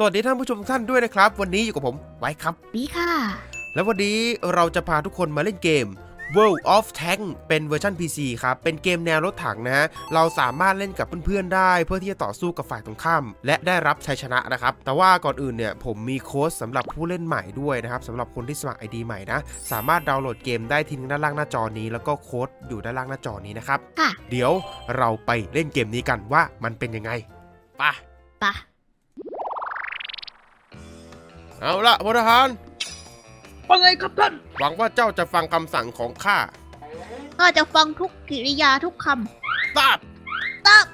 สวัสดีท่านผู้ชมทุกท่านด้วยนะครับ วันนี้อยู่กับผมไว้ครับ ปีค่ะ และวันนี้เราจะพาทุกคนมาเล่นเกม World of Tank เป็นเวอร์ชัน PC ครับ เป็นเกมแนวรถถังนะฮะ เราสามารถเล่นกับเพื่อนๆได้ เพื่อที่จะต่อสู้กับฝ่ายตรงข้าม และได้รับชัยชนะนะครับ แต่ว่าก่อนอื่นเนี่ย ผมมีโค้ดสำหรับผู้เล่นใหม่ด้วยนะครับสำหรับคนที่สมัคร ID ใหม่นะ สามารถดาวน์โหลดเกมได้ที่ด้านล่างหน้าจอนี้ แล้วก็โค้ดอยู่ด้านล่างหน้าจอนี้นะครับ ค่ะ เดี๋ยวเราไปเล่นเกมนี้กันว่ามันเป็นยังไงไปะปะ เอาละพลทหาร ว่าไงครับท่าน หวังว่าเจ้าจะฟังคำสั่งของข้าก็จะฟังทุกกิริยาทุกคทราบำตับ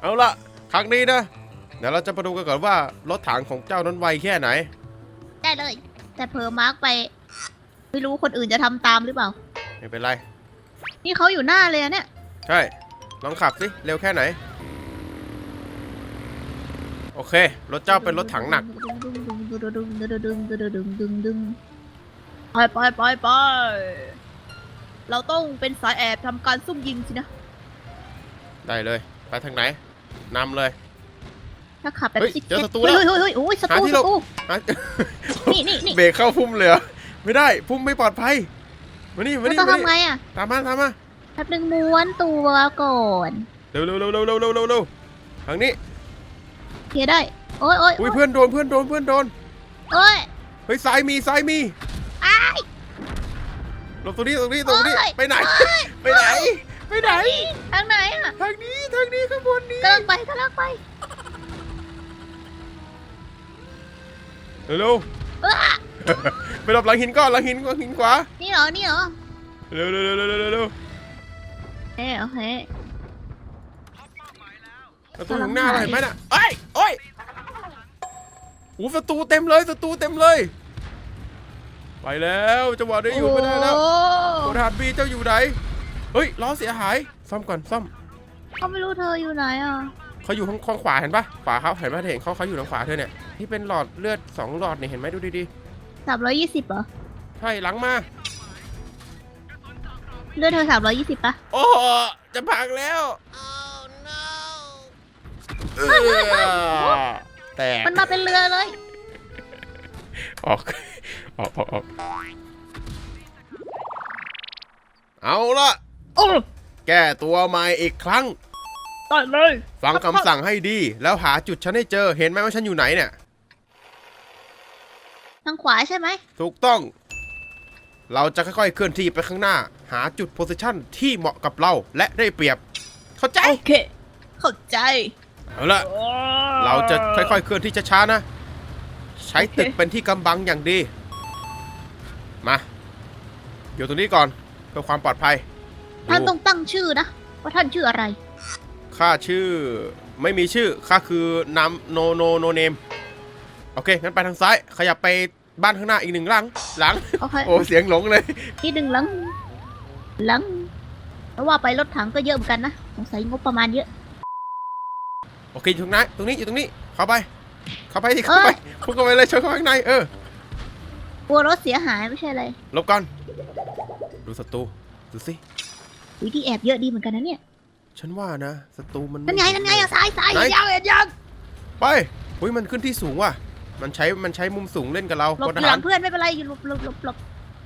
เอาละครั้งนี้นะ เดี๋ยวเราจะมาดูกันก่อนว่ารถถังของเจ้านั้นไวแค่ไหน ได้เลย แต่เพอมาร์กไป ไม่รู้คนอื่นจะทำตามหรือเปล่า ไม่เป็นไร นี่เขาอยู่หน้าเลยอะเนี่ย ใช่ ลองขับสิ เร็วแค่ไหน โอเค รถเจ้าเป็นรถถังหนัก ไปไปไปไปเราต้องเป็นสายแอบทำการซุ่มยิงสินะ ได้เลย ไปทางไหนนำเลย ถ้าขับแบบเฮ้เจอศัตรูแล้ว เฮ้ยเฮ้ยเฮ้ยโอ้ยศัตรูศัตรู ฮะนี่นี่นี่เบรคเข้าพุ่มเลยเหรอไม่ได้พุ่มไม่ปลอดภัยมานี่มาเรานี่ต้องมานี่ทำไงอะตามมาตามมาแป๊บนึงม้วนตัวก่อน เร็วเร็วเร็วเร็วเร็วเร็วเร็วทางนี้ เคลียร์ได้ โอ้ยโอ้ยอุ้ยเพื่อนโดนเพื่อนโดนเพื่อนโดน โอ้ยเฮ้ยซ้ายมีซ้ายมีอ้ายหลบตรงนี้ตรงนี้ตรงนี้โอ๊ยไปไหน ไปไหน ไปไหน ทางไหนอะทางนี้ทางนี้ข้างบนนี้กำลังไปกำลังไปเร็วเอ้อๆไปหลบหลังหินก่อนหลังหินก่อนหินขวานี่เหรอ นี่เหรอเร็วเร็วเร็วเร็วเร็วเร็วเอ้ยโอเค ประตูข้างหน้าเราเห็นไหมน่ะเอ้ยโอ้ยโอ้ศัตรูเต็มเลยศัตรูเต็มเลย ไปแล้วจังหวะนี้อยู่ไม่ได้แล้วโอ้โทหารบีเจ้าอยู่ไหนเฮ้ยล้อเสียหายซ่อมก่อนซ่อมเขาไม่รู้เธออยู่ไหนอะเขาอยู่ข้างข้างขวาเห็นปะขวาเขาเห็นปะเห็นเขาเขาอยู่ทางขวาเธอเนี่ยที่เป็นหลอดเลือดสองหลอดเนี่ยเห็นไหมดูดีสามร้อยยี่สิบเหรอๆใช่หลังมา เลือดเธอสามร้อยยี่สิบปะโอ้จะพังแล้ว เออแตกมันมาเป็นเรือเลย ออกออกออกออกเอาละโอ้แก้ตัวใหม่อีกครั้งได้เลย ฟังคำสั่งให้ดี แล้วหาจุดฉันให้เจอเห็นไหมว่าฉันอยู่ไหนเนี่ย ทางขวาใช่ไหม ถูกต้อง เราจะค่อยๆเคลื่อนที่ไปข้างหน้า หาจุดโพสิชันที่เหมาะกับเราและได้เปรียบ เข้าใจ โอเค เข้าใจ เอาละเราจะค่อยๆเคลื่อนที่ช้าๆนะ ใช้ตึกเป็นที่กำบังอย่างดี มาอยู่ตรงนี้ก่อนเพื่อความปลอดภัย ท่านดูต้องตั้งชื่อนะ ว่าท่านชื่ออะไร ข้าชื่อไม่มีชื่อ ข้าคือนามโนโนโนเนม โอเค งั้นไปทางซ้าย ขยับไปบ้านข้างหน้าอีกหนึ่งหลัง หลัง โอเคโอ้เสียงหลงเลยที่ดึงหลัง หลังเพราะว่าไปรถถังก็เยอะเหมือนกันนะ สงสัยงบประมาณเยอะ โอเคอยู่ตรงนั้นตรงนี้อยู่ตรงนี้ เข้าไป เข้าไปดิเข้าไปพุ่งเข้าไปเลยชนเข้าไปข้างในเออกลัวรถเสียหายไม่ใช่อะไรหลบก่อนดูศัตรูดูสิวิธีแอบเยอะดีเหมือนกันนะเนี่ย ฉันว่านะศัตรูมันม่นั่นไงนั่นไงอะซ้ายซ้ายไหนเห็นยังเห็นยังไปอุ้ยมันขึ้นที่สูงว่ะ มันใช้มันใช้มุมสูงเล่นกับเราหลบพลอทยู่หหาลัรงเพื่อนไม่เป็นไรอยู่หลบหลบหลบหลบ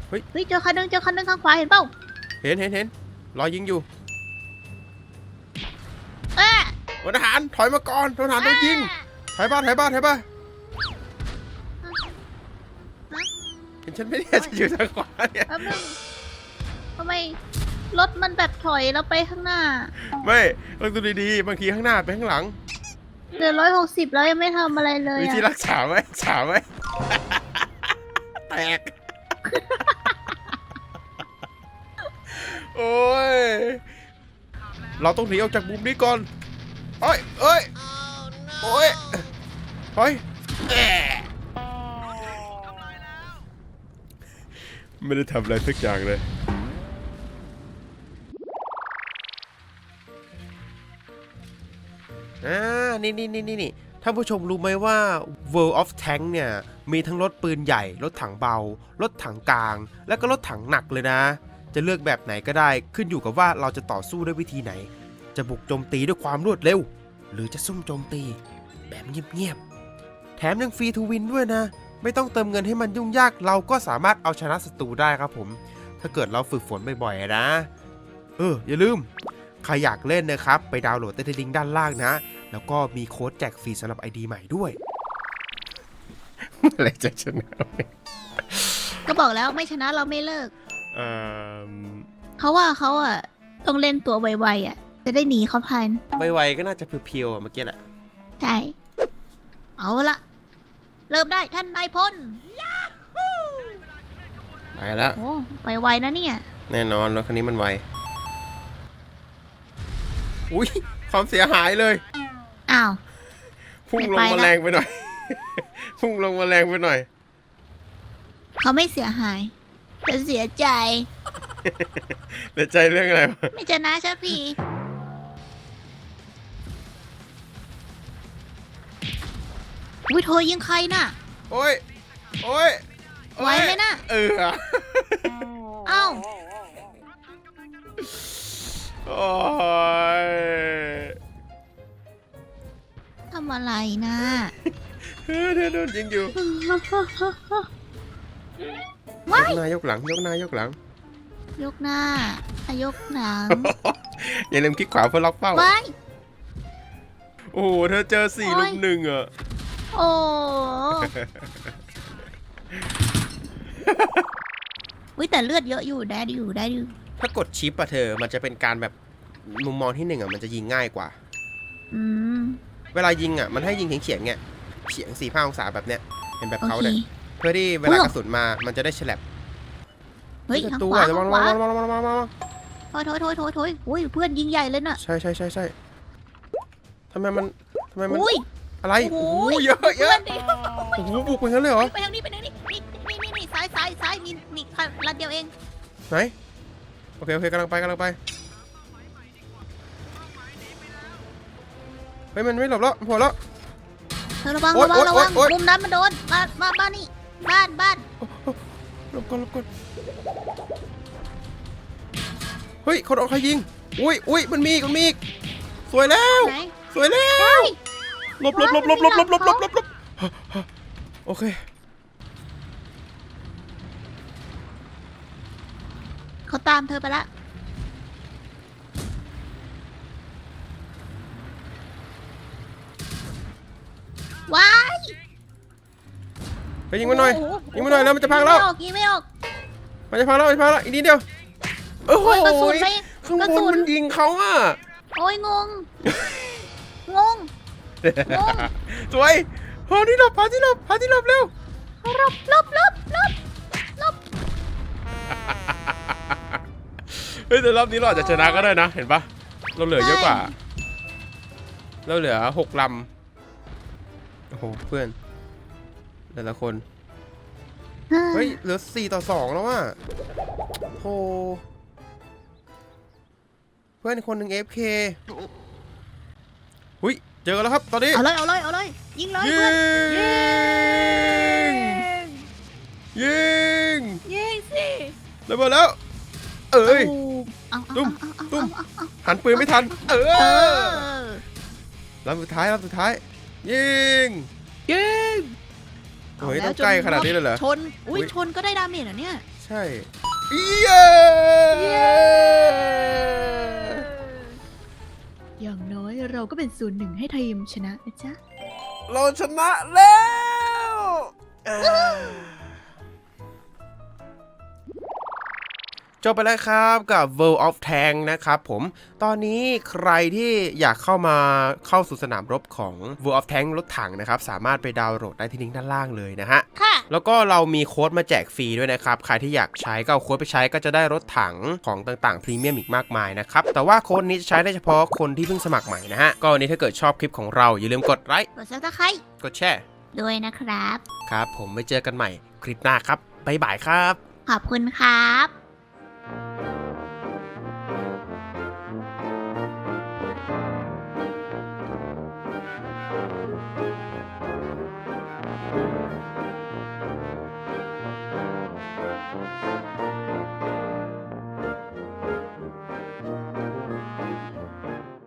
เฮ้ยเฮ้ยเจอคันนึงเจอคันนึงข้างขวาเห็นเปล่าเห็นเห็นเห็นรอยิงอยู่ ลทหารถอยมาก่อนพลทหารโดนยิงถอยบ้านถอยบ้านถอยบ้านเห็นฉันไม่ได้จะอยู่ทางขวาเนี่ยแป๊บนึงทำไมรถมันแบบถอยแล้วไปข้างหน้าไม่ต้องดูดีๆบางทีข้างหน้าไปข้างหลังเดือนร้อยหกสิบแล้วยังไม่ทำอะไรเลยวิธีอะรักษาไหมรักษาไหมแตก โอ้ย เราต้องหนีออกจากมุมนี้ก่อนโอ้ย เอ้ยโอ้ยเฮ้ยไม่ได้ทำอะไรสักอย่างเลยอ่านี่นี่นี่นี่นี่ท่านผู้ชมรู้ไหมว่า World of Tank เนี่ย มีทั้งรถปืนใหญ่ รถถังเบา รถถังกลาง แล้วก็รถถังหนักเลยนะ จะเลือกแบบไหนก็ได้ขึ้นอยู่กับว่าเราจะต่อสู้ด้วยวิธีไหน จะบุกโจมตีด้วยความรวดเร็ว หรือจะซุ่มโจมตี แบบเงียบๆ แถมยังฟรีทูวินด้วยนะ ไม่ต้องเติมเงินให้มันยุ่งยาก เราก็สามารถเอาชนะศัตรูได้ครับผม ถ้าเกิดเราฝึกฝนบ่อยๆนะ เออ อย่าลืม ใครอยากเล่นนะครับ ไปดาวน์โหลดได้ที่ลิงก์ด้านล่างนะ แล้วก็มีโค้ดแจกฟรีสำหรับ ID ใหม่ด้วยอะไรจะชนะก็บอกแล้วไม่ชนะเราไม่เลิก เอ่อ เขาว่าเขาอะต้องเล่นตัวไวๆอะ จะได้หนีเขาทันไวๆก็น่าจะเพียวๆอะเมื่อกี้แหละ ใช่เอาละเริ่มได้ท่านนายพลไปแล้ว โอ้ไปไวนะเนี่ย แน่นอนรถคันนี้มันไว อุ้ยความเสียหายเลย อ้าว พุ่งลไม่งไปมาละแรงไปหน่อย พุ่งลงมาแรงไปหน่อย เขาไม่เสียหายแต่เสียใจเดี๋ยวใจเรื่องอะไรวะ ไม่ชนะสักที วิโทรยิงใครน่ะ โอ้ย โอ้ยโอ้ไหวไหมน่ะ เออ เอ้าโอ้ยทำอะไรนะเฮ้ยเดี๋ยวโดนยิงอยู่ยว้ากยหน้ายกหลังยกหน้ายกหลัง ยกหน้าอะยกหลังอย่าลืมคลิกขวาเพื่อล็อกเป้า ว้าย โอ้โหเธอเจอสี่โอ้ลุยมหนึ่งอะ โอ้วิแต่เลือดเยอะอยู่ได้อยู่ได้อยู่ถ้ากดชิปอะเธอ มันจะเป็นการแบบมุมมองที่หนึ่งอะมันจะยิงง่ายกว่า อืม เวลายิงอะมันให้ยิงเฉียงๆเนี่ยเฉียงสี่ห้าองศาแบบเนี้ยเห็นแบบโอเขาเคเนี่ยเพื่อที่เวลากระสุนมา มันจะได้ฉลับเฮ้ยศัทางตรูขวาอะระวัทางงขวาระวังระวังระวังระวังระวังโถอยถอยถอยถอยถอยอุ้ยเพื่อนยิงใหญ่เลยน่ะ ใช่ใช่ใช่ใช่ทำไมมันทำไมมันอุ้ย อะไรโอ้โอ้โหโหเยอะเยเพื่ออะนดิโอ้โหบุกไปงั้นเลยเหรอไปทางนี้ไปทางนี้นี่นี่นี่นี่ซ้ายซ้ายซ้ายมีมีคันลัดเดียวเองไหนโอเคโอเคกำลังไปกำลังไปเฮ้ยมันไม่หลบแล้วพอแล้วเธอระวังโอ๊ยระวังระวังโอ๊ยโอ๊ยมุมนั้นมันโดนมามาบ้านนี่บ้านบ้านหลบก่อนหลบก่อนเฮ้ยคนเอาใครยิงอุ้ยอุ้ยมันมีอีกมันมีอีกสวยแล้วไหนสวยแล้วเฮ้ย หลบหลบหลบหลบหลบหลบหลบหลบหลบหลบโอเค เขาตามเธอไปละ ว้ายไปยิงมันหน่อย โโยิงมันหน่อยแล้วมันจะพังแล้ว ยิไม่ออกยิงไม่ออก มันจะพังแล้วมันจะพังแล้วอีกนิดเดียว โอ้โหโอ้ยกระสุนไปข้างกระบสุน นมันยิงเขาอะ โอ้ยงง งง งงสวยพาที่หลบพาที่หลบพาที่หลบเร็วลบลบลบลบลบเฮ้ยแต่รอบนี้เราอาจจะชนะก็ได้นะ เห็นปะเราเหลือเยอะกว่า เราเหลือหกลำ โอ้โหเพื่อน แต่ละคน เฮ้ยเหลือสี่ต่อสองแล้วอะโหเพื่อนอีกคนหนึ่ง FK หุย เจอแล้วครับตอนนี้เอาเลยเอาเลยเอาเลยยิงเลยยิเพื่อนงยิงยิงสิระเบิดแล้ว เอ้ย เอาเอาตุ้ม เอาเอาตุ้มเอาเอาหันปืนไม่ทัน เอเอออลำสุดท้ายลำสุดท้าย ยิงยิงโอ้ยเาแล้วต้องใกล้ขนาดนี้เลยเหรอ ชนอุ้ยอุ๊ย ชนก็ได้ดาเมจเหรอเนี่ยใช่เย้ อย่างน้อย เราก็เป็นส่วนหนึ่งให้ทีมชนะนะจ๊ะ เราชนะแล้ว จบไปแล้วครับกับ World of Tank นะครับผม ตอนนี้ใครที่อยากเข้ามาเข้าสู่สนามรบของ World of Tank รถถังนะครับ สามารถไปดาวน์โหลดได้ที่ลิงก์ด้านล่างเลยนะฮะ ค่ะ แล้วก็เรามีโค้ดมาแจกฟรีด้วยนะครับ ใครที่อยากใช้ก็เอาโค้ดไปใช้ก็จะได้รถถังของต่างๆพรีเมียมอีกมากมายนะครับ แต่ว่าโค้ดนี้จะใช้ได้เฉพาะคนที่เพิ่งสมัครใหม่นะฮะ ก็วันนี้ถ้าเกิดชอบคลิปของเราอย่าลืมกดไลค์ กดซับสไครต์กดแชร์ ด้วยนะครับ ครับ ผมไว้เจอกันใหม่คลิปหน้าครับบ๊ายบายครับ ขอบคุณครับ you.